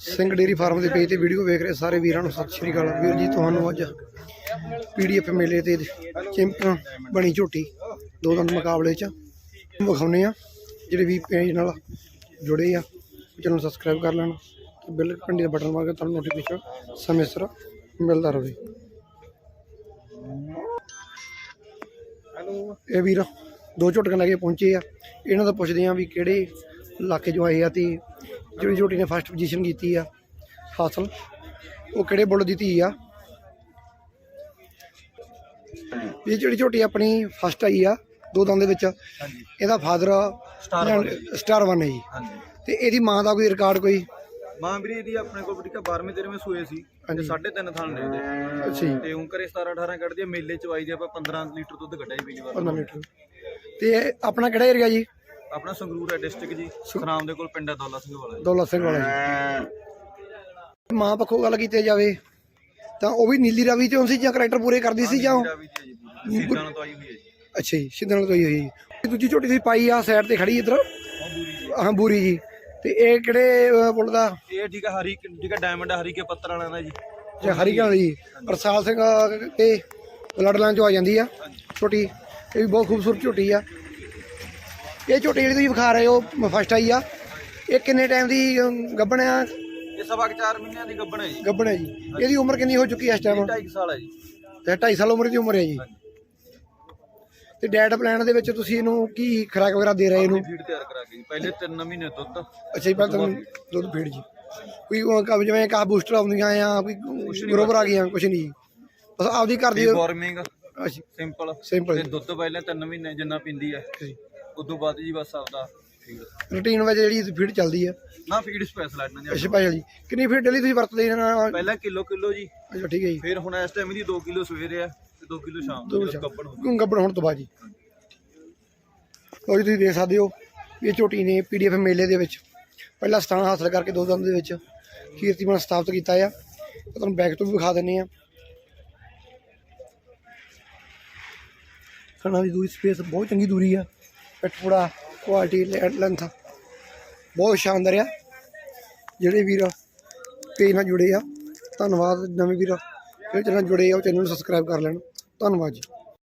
Singh dairy farm ਦੇ page ਤੇ video ਵੇਖ ਰਹੇ ਸਾਰੇ ਵੀਰਾਂ ਨੂੰ ਸਤਿ ਸ਼੍ਰੀ ਅਕਾਲ। ਵੀਰ ਜੀ, ਤੁਹਾਨੂੰ ਅੱਜ ਪੀਡੀਐਫ ਮੇਲੇ ਤੇ ਚੈਂਪੀਅਨ ਬਣੀ ਝੋਟੀ ਦੋ ਦੰਦ ਮੁਕਾਬਲੇ ਚ। ਵਿਖਾਉਨੇ ਆ ਜਿਹੜੇ ਵੀ ਪੇਜ ਨਾਲ ਜੁੜੇ ਆ, ਚੈਨਲ ਸਬਸਕ੍ਰਾਈਬ ਕਰ ਲੈਣ ਤੇ ਬੈਲ ਘੰਟੀ ਦਾ ਬਟਨ ਮਾਰ ਕੇ ਤੁਹਾਨੂੰ ਨੋਟੀਫਿਕੇਸ਼ਨ ਸਮੇਂ ਸਿਰ ਮਿਲਦਾ ਰਹੇ ਹੈਲੋ ਇਹ ਵੀਰ, ਦੋ ਝੋਟੀਆਂ ਲੈ ਕੇ ਪਹੁੰਚੇ ਆ। ਇਹਨਾਂ ਤੋਂ ਪੁੱਛਦੇ ਆ ਵੀ ਕਿਹੜੇ ਇਲਾਕੇ ਚੋਂ ਆਏ ਆ ਤੇ ਜਿਹੜੀ ਝੋਟੀ ਨੇ ਫਸਟ ਪੋਜੀਸ਼ਨ ਕੀਤੀ ਆ ਹਾਸਲ ਉਹ ਕਿਹੜੇ ਬੁੱਲ ਦੀ ਧੀ ਆ? ਇਹ ਜਿਹੜੀ ਝੋਟੀ ਆਪਣੀ ਫਸਟ ਆਈ ਆ ਦੋ ਦੰਦ ਦੇ ਵਿੱਚ ਹਾਂਜੀ। ਇਹਦਾ ਫਾਦਰ। ਸਟਾਰ ਵਨ ਹੈ ਜੀ। ਤੇ ਇਹਦੀ ਮਾਂ ਦਾ ਕੋਈ ਰਿਕਾਰਡ ਕੋਈ? ਮਾਂ ਵੀਰੇ ਇਹਦੀ ਆਪਣੇ ਕੋਲ ਬਟੀਕਾ 12ਵੇਂ 13ਵੇਂ ਸੂਏ ਸੀ। ਤੇ ਹਾਂਜੀ। 3.5 ਥਾਂ ਦੇ ਦੇ ਅੱਛਾ ਜੀ। ਤੇ ਹੁਣ ਘਰੇ 17 18 ਕੱਢਦੀ ਆ ਮੇਲੇ ਚ ਆਈ ਦੀ ਆਪਾਂ 15 ਲੀਟਰ ਦੁੱਧ ਕੱਢਿਆ ਜੀ ਪਿਛਲੀ ਵਾਰ। 15 ਲੀਟਰ। ਤੇ ਇਹ ਆਪਣਾ ਕਿਹੜਾ ਏਰੀਆ ਜੀ? ਆਪਣਾ ਸੰਗਰੂਰ ਹੈ ਡਿਸਟ੍ਰਿਕਟ ਜੀ। ਸੁਖਨਾਮ ਦੇ ਕੋਲ ਪਿੰਡ ਹੈ ਦੌਲਾ ਸਿੰਘ ਵਾਲਾ ਜੀ। ਦੌਲਤ ਸਿੰਘ ਵਾਲਾ ਜੀ। ਮਾਂ ਪੱਖੋਂ ਗੱਲ ਕੀਤੀ ਜਾਵੇ ਤਾਂ ਉਹ ਵੀ ਨੀਲੀ ਰਾਵੀ ਤੇ ਸੀ ਜਾਂ ਕਰੈਕਟਰ ਪੂਰੇ ਕਰਦੀ ਸੀ ਜਾਂ ਵੀ ਜੀ ਹੈ ਜੀ। ਪੂਰੀ। ਸੀਜ਼ਾਂ ਤੋਂ ਆਈ ਹੋਈ ਹੈ ਜੀ। ਅੱਛਾ ਜੀ ਸਿੱਧਣ ਤੋਂ ਹੀ ਹੋਈ ਜੀ। ਦੂਜੀ ਝੋਟੀ ਤੁਸੀਂ ਪਾਈ ਆ ਸਾਈਡ ਤੇ ਖੜੀ ਇੱਧਰ। ਉਹ। ਹਾਂ ਬੂਰੀ ਜੀ। ਤੇ ਇਹ ਕਿਹੜੇ ਅਹ, ਪੁੱਲ ਦਾ? ਇਹ ਠੀਕ ਹੈ ਹਰੀ ਠੀਕ ਹੈ ਡਾਇਮੰਡ ਹਰੀ ਕੇ ਪੱਤਰ ਵਾਲਿਆਂ ਦਾ ਜੀ। ਜਾਂ ਹਰੀ ਘਾਲ ਜੀ। ਪ੍ਰਸਾਦ ਸਿੰਘ ਤੇ ਲੜਲਾਂ ਚੋਂ ਆ ਜਾਂਦੀ ਆ ਝੋਟੀ। ਇਹ ਵੀ ਬਹੁਤ ਖੂਬਸੂਰਤ ਝੋਟੀ ਆ। ਇਹ ਝੋਟੀ ਜਿਹੜੀ ਤੁਸੀਂ ਵਿਖਾ ਰਹੇ ਹੋ ਫਸਟ ਆਈ ਆ। ਇਹ ਕਿੰਨੇ ਟਾਈਮ ਦੀ ਗੱਭਣ ਆ? ਇਹ ਸਵਾ ਕੁ ਚਾਰ ਮਹੀਨਿਆਂ ਦੀ ਗੱਭਣ ਹੈ ਜੀ। ਗੱਭਣ ਹੈ ਜੀ। ਇਹਦੀ ਉਮਰ ਕਿੰਨੀ ਹੋ ਚੁੱਕੀ ਹੈ ਇਸ ਟਾਈਮ 2.5 ਸਾਲ ਹੈ ਜੀ। ਤੇ 2.5 ਸਾਲ ਉਮਰ ਦੀ ਉਮਰ ਹੈ ਜੀ। ਤੇ ਡੈਟ ਪਲਾਨ ਦੇ ਵਿੱਚ ਤੁਸੀਂ ਇਹਨੂੰ ਕੀ ਖੁਰਾਕ ਵਗੈਰਾ ਦੇ ਰਹੇ ਇਹਨੂੰ ਫੀਡ ਤਿਆਰ ਕਰਾ ਕੇ। ਪਹਿਲੇ 3 ਮਹੀਨੇ ਦੁੱਧ। ਅੱਛਾ ਜੀ ਪਹਿਲਾਂ ਦੁੱਧ ਫੀਡ ਜੀ। ਕੋਈ ਕੰਮ ਜਿਵੇਂ ਕਾ ਬੂਸਟਰ ਆਉਂਦੀਆਂ ਆ ਕੋਈ ਗਰੋਵਰ ਆ ਗਈਆਂ ਕੁਛ ਨਹੀਂ। ਬਸ ਆਪਦੀ ਘਰ ਦੀ ਵਾਰਮਿੰਗ ਅੱਛਾ ਸਿੰਪਲ ਸਿੰਪਲ ਦੁੱਧ ਪਹਿਲੇ 3 ਮਹੀਨੇ ਜਿੰਨਾ ਪਿੰਦੀ ਹੈ। ਉਦੋਂ ਬਾਅਦ ਜੀ ਬਸ ਆਪਦਾ ਫੀਡ ਰੂਟੀਨ ਵਿੱਚ ਜਿਹੜੀ ਫੀਡ ਚੱਲਦੀ ਆ। ਨਾ ਫੀਡ ਸਪੈਸ਼ਲ ਇਹਨਾਂ ਦੀ ਅੱਛਾ ਭਾਈ ਜੀ ਕਿੰਨੀ ਫੀਡ ਡੇਲੀ ਤੁਸੀਂ ਵਰਤਦੇ ਇਹਨਾਂ ਨਾਲ? ਪਹਿਲਾਂ ਕਿਲੋ ਕਿਲੋ ਜੀ। ਅੱਛਾ ਠੀਕ ਹੈ ਜੀ। ਫਿਰ ਹੁਣ ਇਸ ਟਾਈਮ ਇਹਦੀ 2 ਕਿਲੋ ਸਵੇਰੇ ਆ ਤੇ 2 ਕਿਲੋ ਸ਼ਾਮ ਨੂੰ ਕੱਪੜ ਹੁੰਦੀ ਗੱਬੜ ਹੋਣ ਤੋਂ ਬਾਅਦ ਜੀ? ਲਓ ਜੀ ਤੁਸੀਂ ਦੇਖ ਸਕਦੇ ਹੋ ਇਹ ਝੋਟੀ ਨੇ ਪੀਡੀਐਫ ਮੇਲੇ ਦੇ ਵਿੱਚ ਪਹਿਲਾ ਸਥਾਨ ਹਾਸਲ ਕਰਕੇ ਦੋ ਦੰਦ ਦੇ ਵਿੱਚ ਕੀਰਤੀਮਾਨ ਸਥਾਪਿਤ ਕੀਤਾ ਆ। ਤੁਹਾਨੂੰ ਬੈਕ ਤੋਂ ਵੀ ਵਿਖਾ ਦਿੰਨੇ ਆ ਖਾਣਾ ਦੀ ਦੂਰੀ ਸਪੇਸ ਬਹੁਤ ਚੰਗੀ ਦੂਰੀ ਆ। ਪਿੱਠਪੂੜਾ ਕੁਆਲਿਟੀ ਲੈਂਥ ਬਹੁਤ ਸ਼ਾਨਦਾਰ ਆ ਜਿਹੜੇ ਵੀਰ ਪੇਜ ਨਾਲ ਜੁੜੇ ਆ, ਧੰਨਵਾਦ ਨਵੇਂ ਵੀਰ। ਜਿਹੜੇ ਚੈਨਲ ਨਾਲ ਜੁੜੇ ਆ, ਉਹ ਚੈਨਲ ਨੂੰ ਸਬਸਕ੍ਰਾਈਬ ਕਰ ਲੈਣ। ਧੰਨਵਾਦ ਜੀ।